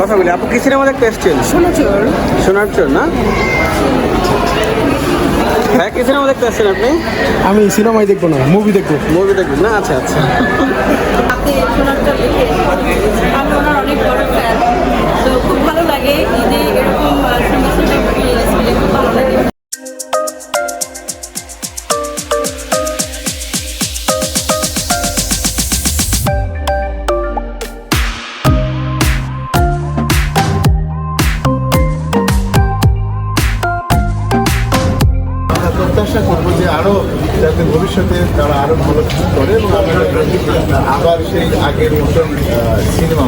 কথা বলি আপু কি সিনেমা দেখতে এসছেন শোনো চোর না? হ্যাঁ কি সিনেমা দেখতে আসছেন আপনি? আমি সিনেমাই দেখব না মুভি দেখব। মুভি দেখব না? আচ্ছা আচ্ছা। প্রত্যাশা করব যে আরও যাতে ভবিষ্যতে তারা আরও ভালো কিছু করে এবং আবার সেই আগের মতন সিনেমা